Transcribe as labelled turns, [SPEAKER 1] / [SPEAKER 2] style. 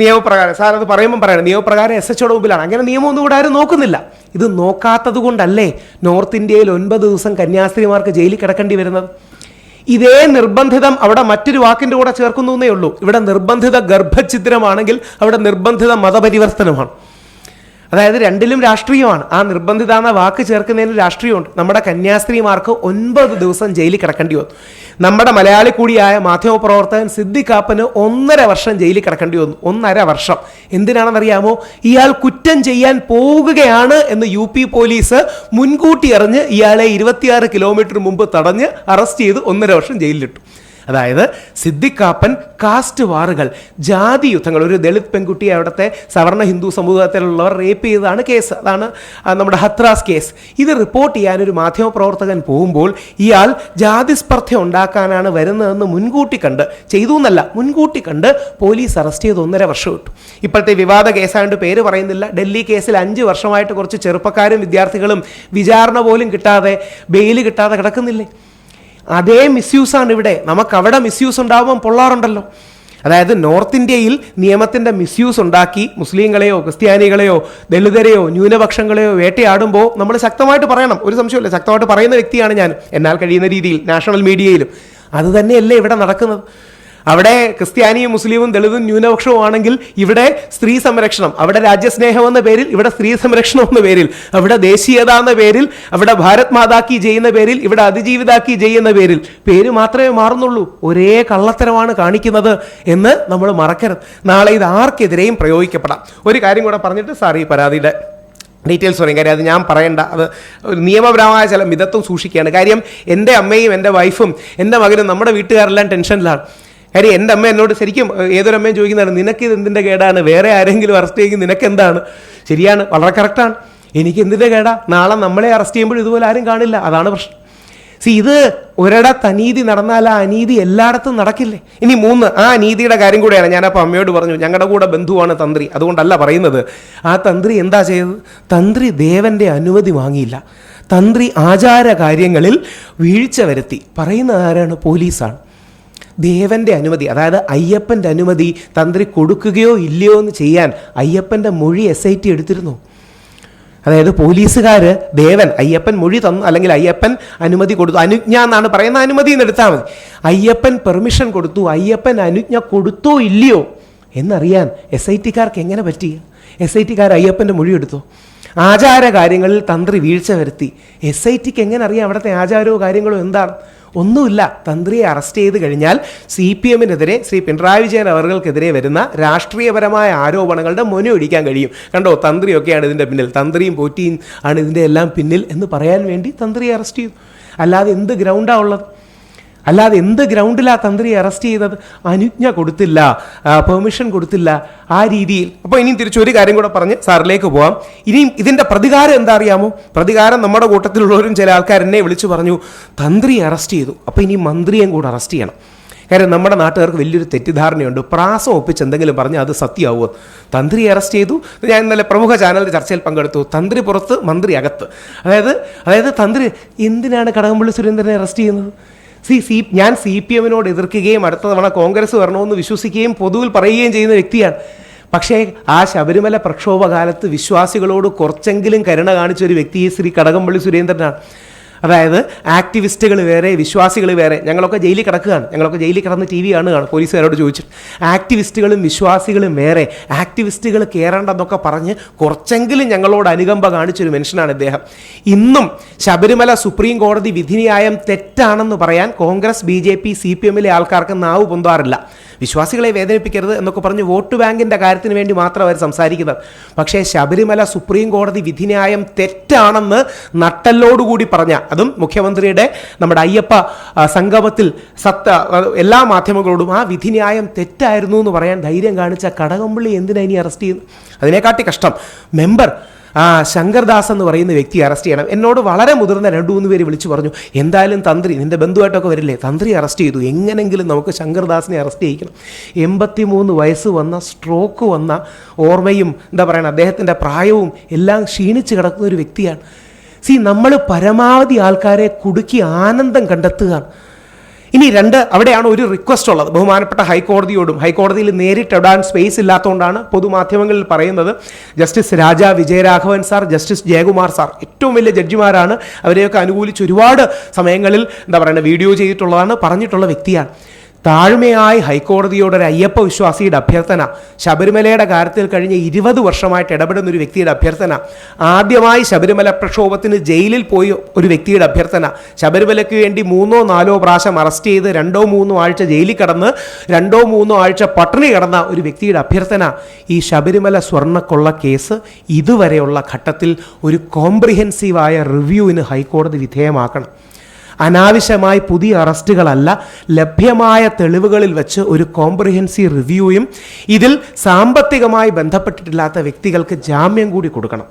[SPEAKER 1] നിയമപ്രകാരം സാർ അത് പറയുമ്പോൾ പറയണം നിയമപ്രകാരം എസ് എച്ച് മുമ്പിലാണ്. അങ്ങനെ നിയമമൊന്നും ഇവിടെ ആരും നോക്കുന്നില്ല. ഇത് നോക്കാത്തത് കൊണ്ടല്ലേ നോർത്ത് ഇന്ത്യയിൽ ഒൻപത് ദിവസം കന്യാസ്ത്രീമാർക്ക് ജയിലിൽ കിടക്കേണ്ടി വരുന്നത്? ഇതേ നിർബന്ധിതം അവിടെ മറ്റൊരു വാക്കിന്റെ കൂടെ ചേർക്കുന്നു എന്നേ ഉള്ളൂ. ഇവിടെ നിർബന്ധിത ഗർഭഛിദ്രമാണെങ്കിൽ അവിടെ നിർബന്ധിത മതപരിവർത്തനമാണ്. അതായത് രണ്ടിലും രാഷ്ട്രീയമാണ്. ആ നിർബന്ധിത എന്ന വാക്ക് ചേർക്കുന്നതിന് രാഷ്ട്രീയമുണ്ട്. നമ്മുടെ കന്യാസ്ത്രീമാർക്ക് ഒൻപത് ദിവസം ജയിലിൽ കിടക്കേണ്ടി വന്നു. നമ്മുടെ മലയാളി കൂടിയായ മാധ്യമപ്രവർത്തകൻ സിദ്ദിഖാപ്പന് ഒന്നര വർഷം ജയിലിൽ കിടക്കേണ്ടി വന്നു. ഒന്നര വർഷം. എന്തിനാണെന്നറിയാമോ? ഇയാൾ കുറ്റം ചെയ്യാൻ പോകുകയാണ് എന്ന് യു പി പോലീസ് മുൻകൂട്ടി അറിഞ്ഞ് ഇയാളെ ഇരുപത്തിയാറ് കിലോമീറ്റർ മുമ്പ് തടഞ്ഞ് അറസ്റ്റ് ചെയ്ത് ഒന്നര വർഷം ജയിലിലിട്ടു. അതായത് സിദ്ദിഖാപ്പൻ കാസ്റ്റ് വാറുകൾ ജാതി യുദ്ധങ്ങൾ. ഒരു ദളിത് പെൺകുട്ടിയെ അവിടുത്തെ സവർണ ഹിന്ദു സമൂഹത്തിലുള്ളവർ റേപ്പ് ചെയ്തതാണ് കേസ്. അതാണ് നമ്മുടെ ഹത്രാസ് കേസ്. ഇത് റിപ്പോർട്ട് ചെയ്യാൻ ഒരു മാധ്യമപ്രവർത്തകൻ പോകുമ്പോൾ ഇയാൾ ജാതി സ്പർദ്ധ ഉണ്ടാക്കാനാണ് വരുന്നതെന്ന് മുൻകൂട്ടി കണ്ട് ചെയ്തു എന്നല്ല മുൻകൂട്ടി കണ്ട് പോലീസ് അറസ്റ്റ് ചെയ്ത് ഒന്നര വർഷം ഇട്ടു. ഇപ്പോഴത്തെ വിവാദ കേസായതുകൊണ്ട് പേര് പറയുന്നില്ല. ഡൽഹി കേസിൽ അഞ്ച് വർഷമായിട്ട് കുറച്ച് ചെറുപ്പക്കാരും വിദ്യാർത്ഥികളും വിചാരണ പോലും കിട്ടാതെ ബെയിൽ കിട്ടാതെ കിടക്കുന്നില്ലേ? അതേ മിസ്യൂസ് ആണ് ഇവിടെ. നമുക്ക് അവിടെ മിസ്യൂസ് ഉണ്ടാവുമ്പം പൊള്ളാറുണ്ടല്ലോ. അതായത് നോർത്ത് ഇന്ത്യയിൽ നിയമത്തിന്റെ മിസ്യൂസ് ഉണ്ടാക്കി മുസ്ലിങ്ങളെയോ ക്രിസ്ത്യാനികളെയോ ദളിതരെയോ ന്യൂനപക്ഷങ്ങളെയോ വേട്ടയാടുമ്പോൾ നമ്മൾ ശക്തമായിട്ട് പറയണം. ഒരു സംശയമില്ല ശക്തമായിട്ട് പറയുന്ന വ്യക്തിയാണ് ഞാൻ. എന്നാൽ കഴിയുന്ന രീതിയിൽ നാഷണൽ മീഡിയയിലും. അത് തന്നെയല്ലേ ഇവിടെ നടക്കുന്നത്. അവിടെ ക്രിസ്ത്യാനിയും മുസ്ലിമും ദളിതും ന്യൂനപക്ഷവും ആണെങ്കിൽ ഇവിടെ സ്ത്രീ സംരക്ഷണം അവിടെ രാജ്യസ്നേഹം എന്ന പേരിൽ ഇവിടെ സ്ത്രീ സംരക്ഷണം എന്ന പേരിൽ അവിടെ ദേശീയത എന്ന പേരിൽ അവിടെ ഭാരത് മാതാക്കി ചെയ്യുന്ന പേരിൽ ഇവിടെ അതിജീവിതാക്കി ചെയ്യുന്ന പേരിൽ പേര് മാത്രമേ മാറുന്നുള്ളൂ. ഒരേ കള്ളത്തരമാണ് കാണിക്കുന്നത് എന്ന് നമ്മൾ മറക്കരുത്. നാളെ ഇത് ആർക്കെതിരെയും പ്രയോഗിക്കപ്പെടാം. ഒരു കാര്യം കൂടെ പറഞ്ഞിട്ട് സാർ ഈ പരാതിയുടെ ഡീറ്റെയിൽസ് പറയും. കാര്യം അത് ഞാൻ പറയണ്ട. അത് നിയമപരമായ ചില മിതത്വം സൂക്ഷിക്കുകയാണ്. കാര്യം എന്റെ അമ്മയും എന്റെ വൈഫും എന്റെ മകനും നമ്മുടെ വീട്ടുകാരെല്ലാം ടെൻഷനിലാണ്. കാര്യം എന്റെ അമ്മ എന്നോട് ശരിക്കും ഏതൊരമ്മയും ചോദിക്കുന്നതാണ് നിനക്ക് ഇത് എന്തിന്റെ കേടാണ്? വേറെ ആരെങ്കിലും അറസ്റ്റ് ചെയ്യുമെങ്കിൽ നിനക്കെന്താണ്? ശരിയാണ് വളരെ കറക്റ്റാണ് എനിക്ക് എന്തിന്റെ കേടാ? നാളെ നമ്മളെ അറസ്റ്റ് ചെയ്യുമ്പോൾ ഇതുപോലെ ആരും കാണില്ല. അതാണ് പ്രശ്നം. സി ഇത് ഒരിടത്ത് അനീതി നടന്നാൽ ആ അനീതി എല്ലായിടത്തും നടക്കില്ലേ? ഇനി മൂന്ന് ആ അനീതിയുടെ കാര്യം കൂടെയാണ് ഞാനപ്പോൾ അമ്മയോട് പറഞ്ഞു. ഞങ്ങളുടെ കൂടെ ബന്ധുവാണ് തന്ത്രി. അതുകൊണ്ടല്ല പറയുന്നത്. ആ തന്ത്രി എന്താ ചെയ്തത്? തന്ത്രി ദേവന്റെ അനുമതി വാങ്ങിയില്ല. തന്ത്രി ആചാര കാര്യങ്ങളിൽ വീഴ്ച വരുത്തി. പറയുന്നത് ആരാണ്? പോലീസാണ്. ദേവന്റെ അനുമതി അതായത് അയ്യപ്പന്റെ അനുമതി തന്ത്രി കൊടുക്കുകയോ ഇല്ലയോ എന്ന് ചെയ്യാൻ അയ്യപ്പന്റെ മൊഴി എസ് ഐ ടി എടുത്തിരുന്നു. അതായത് പോലീസുകാർ ദേവൻ അയ്യപ്പൻ മൊഴി തന്നു അല്ലെങ്കിൽ അയ്യപ്പൻ അനുമതി കൊടുത്തു അനുജ്ഞ എന്നാണ് പറയുന്ന അനുമതി എന്ന് എടുത്താൽ മതി. അയ്യപ്പൻ പെർമിഷൻ കൊടുത്തു അയ്യപ്പൻ അനുജ്ഞ കൊടുത്തോ ഇല്ലയോ എന്നറിയാൻ എസ് ഐ ടിക്കാർക്ക് എങ്ങനെ പറ്റി? എസ് ഐ ടിക്കാർ അയ്യപ്പന്റെ മൊഴി എടുത്തു? ആചാര കാര്യങ്ങളിൽ തന്ത്രി വീഴ്ച വരുത്തി. എസ് ഐ ടിക്ക് എങ്ങനെ അറിയാം അവിടുത്തെ ആചാരവും കാര്യങ്ങളും എന്താണ്? ഒന്നുമില്ല. തന്ത്രിയെ അറസ്റ്റ് ചെയ്ത് കഴിഞ്ഞാൽ സി പി എമ്മിനെതിരെ ശ്രീ പിണറായി വിജയൻ അവർക്കെതിരെ വരുന്ന രാഷ്ട്രീയപരമായ ആരോപണങ്ങളുടെ മൊനയൊടിക്കാൻ കഴിയും. കണ്ടോ? തന്ത്രിയൊക്കെയാണ് ഇതിന്റെ പിന്നിൽ. തന്ത്രിയും പോറ്റിയും ആണ് ഇതിന്റെ എല്ലാം പിന്നിൽ എന്ന് പറയാൻ വേണ്ടി തന്ത്രിയെ അറസ്റ്റ് ചെയ്തു. അല്ലാതെ എന്ത് ഗ്രൗണ്ടാണ് ഉള്ളത്? അല്ലാതെ എന്ത് ഗ്രൗണ്ടിലാ തന്ത്രിയെ അറസ്റ്റ് ചെയ്തത്? അനുജ്ഞ കൊടുത്തില്ല പെർമിഷൻ കൊടുത്തില്ല ആ രീതിയിൽ. അപ്പോൾ ഇനിയും തിരിച്ചൊരു കാര്യം കൂടെ പറഞ്ഞ് സാറിലേക്ക് പോവാം. ഇനിയും ഇതിന്റെ പ്രതികാരം എന്താ അറിയാമോ? പ്രതികാരം നമ്മുടെ കൂട്ടത്തിലുള്ളവരും ചില ആൾക്കാർ എന്നെ വിളിച്ചു പറഞ്ഞു തന്ത്രിയെ അറസ്റ്റ് ചെയ്തു. അപ്പോൾ ഇനി മന്ത്രിയെയും കൂടെ അറസ്റ്റ് ചെയ്യണം. കാര്യം നമ്മുടെ നാട്ടുകാർക്ക് വലിയൊരു തെറ്റിദ്ധാരണയുണ്ട്. പ്രാസം ഒപ്പിച്ച് എന്തെങ്കിലും പറഞ്ഞാൽ അത് സത്യമാവുമോ? തന്ത്രി അറസ്റ്റ് ചെയ്തു. ഞാൻ ഇന്നലെ പ്രമുഖ ചാനലിന്റെ ചർച്ചയിൽ പങ്കെടുത്തു. തന്ത്രി പുറത്ത് മന്ത്രി അകത്ത്. അതായത് അതായത് തന്ത്രി എന്തിനാണ് കടകംപള്ളി സുരേന്ദ്രനെ അറസ്റ്റ് ചെയ്യുന്നത്? സി സി ഞാൻ സി പി എമ്മിനോട് എതിർക്കുകയും അടുത്ത തവണ കോൺഗ്രസ് വരണമെന്ന് വിശ്വസിക്കുകയും പൊതുവിൽ പറയുകയും ചെയ്യുന്ന വ്യക്തിയാണ്. പക്ഷേ ആ ശബരിമല പ്രക്ഷോഭകാലത്ത് വിശ്വാസികളോട് കുറച്ചെങ്കിലും കരുണ കാണിച്ച ഒരു വ്യക്തി ശ്രീ കടകംപള്ളി സുരേന്ദ്രനാണ്. അതായത് ആക്ടിവിസ്റ്റുകൾ വേറെ വിശ്വാസികൾ വേറെ ഞങ്ങളൊക്കെ ജയിലിൽ കിടക്കുകയാണ്. ഞങ്ങളൊക്കെ ജയിലിൽ കിടന്ന് ടി വി കാണുകയാണ് പോലീസുകാരോട് ചോദിച്ചിട്ട്. ആക്ടിവിസ്റ്റുകളും വിശ്വാസികളും വേറെ ആക്ടിവിസ്റ്റുകൾ കയറേണ്ടെന്നൊക്കെ പറഞ്ഞ് കുറച്ചെങ്കിലും ഞങ്ങളോട് അനുകമ്പ കാണിച്ചൊരു മനുഷ്യനാണ് ഇദ്ദേഹം. ഇന്നും ശബരിമല സുപ്രീം കോടതി വിധിന്യായം തെറ്റാണെന്ന് പറയാൻ Congress B J P C P എമ്മിലെ ആൾക്കാർക്ക് നാവ് പൊന്താറില്ല. വിശ്വാസികളെ വേദനിപ്പിക്കരുത് എന്നൊക്കെ പറഞ്ഞ് വോട്ട് ബാങ്കിന്റെ കാര്യത്തിന് വേണ്ടി മാത്രം അവർ സംസാരിക്കുന്നത്. പക്ഷേ ശബരിമല സുപ്രീം കോടതി വിധിന്യായം തെറ്റാണെന്ന് നട്ടല്ലോടുകൂടി പറഞ്ഞ അതും മുഖ്യമന്ത്രിയുടെ നമ്മുടെ അയ്യപ്പ സംഗമത്തിൽ സത്ത എല്ലാ മാധ്യമങ്ങളോടും ആ വിധിന്യായം തെറ്റായിരുന്നു എന്ന് പറയാൻ ധൈര്യം കാണിച്ച കടകംപള്ളി എന്തിനാ ഇനി അറസ്റ്റ് ചെയ്യുന്നു അതിനെക്കാട്ടി കഷ്ടം. മെമ്പർ ആ ശങ്കർദാസ് എന്ന് പറയുന്ന വ്യക്തി അറസ്റ്റ് ചെയ്യണം. എന്നോട് വളരെ മുതിർന്ന രണ്ടു മൂന്ന് പേര് വിളിച്ചു പറഞ്ഞു എന്തായാലും തന്ത്രി നിന്റെ ബന്ധുവായിട്ടൊക്കെ വരില്ലേ? തന്ത്രി അറസ്റ്റ് ചെയ്തു. എങ്ങനെങ്കിലും നമുക്ക് ശങ്കർദാസിനെ അറസ്റ്റ് ചെയ്യിക്കണം. എൺപത്തി മൂന്ന് വയസ്സ് വന്ന സ്ട്രോക്ക് വന്ന ഓർമ്മയും എന്താ പറയുക അദ്ദേഹത്തിന്റെ പ്രായവും എല്ലാം ക്ഷീണിച്ച് കിടക്കുന്ന ഒരു വ്യക്തിയാണ്. സി നമ്മൾ പരമാവധി ആൾക്കാരെ കുടുക്കി ആനന്ദം കണ്ടെത്തുകയാണ്. ഇനി രണ്ട് അവിടെയാണ് ഒരു റിക്വസ്റ്റ് ഉള്ളത്. ബഹുമാനപ്പെട്ട ഹൈക്കോടതിയോടും ഹൈക്കോടതിയിൽ നേരിട്ട് ഇടാൻ സ്പേസ് ഇല്ലാത്തതുകൊണ്ടാണ് പൊതുമാധ്യമങ്ങളിൽ പറയുന്നത്. Justice Raja Vijayaraghavan sir justice Jayakumar sir ഏറ്റവും വലിയ ജഡ്ജിമാരാണ്. അവരെയൊക്കെ അനുകൂലിച്ച് ഒരുപാട് സമയങ്ങളിൽ എന്താ പറയുക വീഡിയോ ചെയ്തിട്ടുള്ളതാണ് പറഞ്ഞിട്ടുള്ള വ്യക്തിയാണ്. താഴ്മയായി ഹൈക്കോടതിയോട് ഒരു അയ്യപ്പ വിശ്വാസിയുടെ അഭ്യർത്ഥന. ശബരിമലയുടെ കാര്യത്തിൽ കഴിഞ്ഞ ഇരുപത് വർഷമായിട്ട് ഇടപെടുന്ന ഒരു വ്യക്തിയുടെ അഭ്യർത്ഥന. ആദ്യമായി ശബരിമല പ്രക്ഷോഭത്തിന് ജയിലിൽ പോയി ഒരു വ്യക്തിയുടെ അഭ്യർത്ഥന. ശബരിമലയ്ക്ക് വേണ്ടി മൂന്നോ നാലോ പ്രാവശ്യം അറസ്റ്റ് ചെയ്ത് രണ്ടോ മൂന്നോ ആഴ്ച ജയിലിൽ കടന്ന് രണ്ടോ മൂന്നോ ആഴ്ച പട്ടിണി കടന്ന ഒരു വ്യക്തിയുടെ അഭ്യർത്ഥന. ഈ ശബരിമല സ്വർണക്കൊള്ള കേസ് ഇതുവരെയുള്ള ഘട്ടത്തിൽ ഒരു കോംപ്രിഹെൻസീവായ റിവ്യൂവിന് ഹൈക്കോടതി വിധേയമാക്കണം. അനാവശ്യമായി പുതിയ അറസ്റ്റുകളല്ല ലഭ്യമായ തെളിവുകളിൽ വെച്ച് ഒരു കോംപ്രിഹെൻസീവ് റിവ്യൂയും ഇതിൽ സാമ്പത്തികമായി ബന്ധപ്പെട്ടിട്ടില്ലാത്ത വ്യക്തികൾക്ക് ജാമ്യം കൂടി കൊടുക്കണം.